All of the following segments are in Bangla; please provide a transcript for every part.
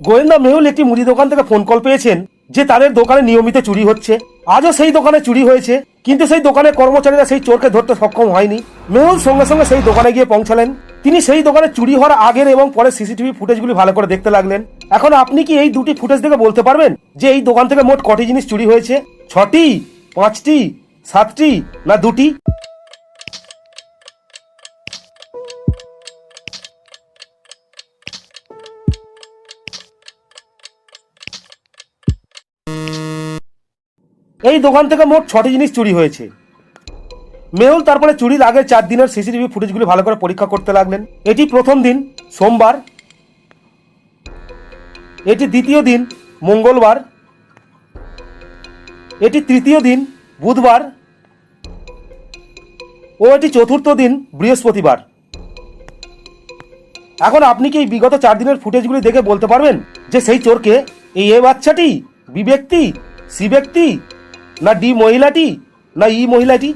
গোয়েন্দা মেহুল একটি মুদি দোকান থেকে ফোন কল পেয়েছেন যে তাদের দোকানে নিয়মিত চুরি হচ্ছে। আজও সেই দোকানে চুরি হয়েছে, কিন্তু সেই দোকানের কর্মচারীরা সেই চোরকে ধরতে সক্ষম হয়নি। মেহুল সঙ্গে সঙ্গে সেই দোকানে গিয়ে পৌঁছালেন। তিনি সেই দোকানে চুরি হওয়ার আগের এবং পরে সিসিটিভি ফুটেজগুলি ভালো করে দেখতে লাগলেন। এখন আপনি কি এই দুটি ফুটেজ দেখে বলতে পারবেন যে এই দোকান থেকে মোট কটি জিনিস চুরি হয়েছে? ছটি, পাঁচটি, সাতটি না দুটি? এই দোকান থেকে মোট ছটি জিনিস চুরি হয়েছে। মেহুল তারপরে চুরির আগে চার দিনের সিসিটিভি ফুটেজগুলি ভালো করে পরীক্ষা করতে লাগলেন। এটি প্রথম দিন, সোমবার। এটি দ্বিতীয় দিন, মঙ্গলবার। এটি তৃতীয় দিন, বুধবার। ও এটি চতুর্থ দিন, বৃহস্পতিবার। এখন আপনি কি বিগত চার দিনের ফুটেজগুলি দেখে বলতে পারবেন যে সেই চোরকে, এই এ বাচ্চাটি বি ব্যক্তি সি ব্যক্তি, না ডি মহিলাটি, না ই মহিলাটি?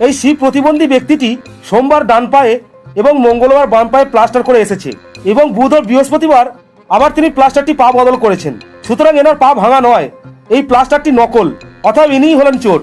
এই সি প্রতিবন্ধী ব্যক্তিটি সোমবার ডান পায়ে এবং মঙ্গলবার বাম পায়ে প্লাস্টার করে এসেছে এবং বুধ বৃহস্পতিবার আবার তিনি প্লাস্টারটি পা বদল করেছেন। সুতরাং এনার পা ভাঙা নয়, এই প্লাস্টারটি নকল অথবা ইনিই হলেন চোর।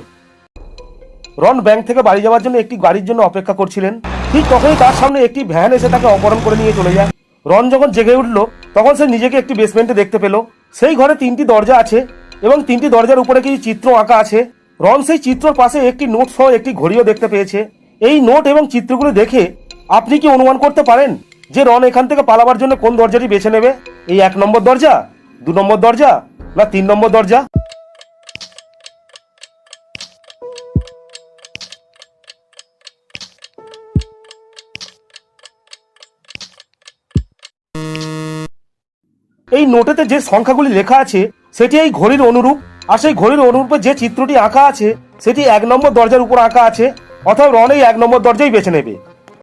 রন ব্যাংক থেকে বাড়ি যাওয়ার জন্য একটি গাড়ির জন্য অপেক্ষা করছিলেন। ঠিক তখনই তার সামনে একটি ভ্যান এসে তাকে অপহরণ করে নিয়ে চলে যায়। রন যখন জেগে উঠল, তখন সে নিজেকে একটি বেসমেন্টে দেখতে পেল। সেই ঘরে তিনটি দরজা আছে এবং তিনটি দরজার উপরে কিছু চিত্র আঁকা আছে। রন সেই চিত্রর পাশে একটি নোট সহ একটি ঘড়িও দেখতে পেয়েছে। এই নোট এবং চিত্রগুলো দেখে আপনি কি অনুমান করতে পারেন যে রন এখান থেকে পালাবার জন্য কোন দরজাটি বেছে নেবে? এই এক নম্বর দরজা, দু নম্বর দরজা না তিন নম্বর দরজা? এই নোটেতে যে সংখ্যাগুলি লেখা আছে, সেটি এই ঘড়ির অনুরূপ। আর সেই ঘড়ির অনুরূপে যে চিত্রটি আঁকা আছে, সেটি এক নম্বর দরজার উপর আঁকা আছে অথবা রনেই এক নম্বর দরজাই বেছে নেবে।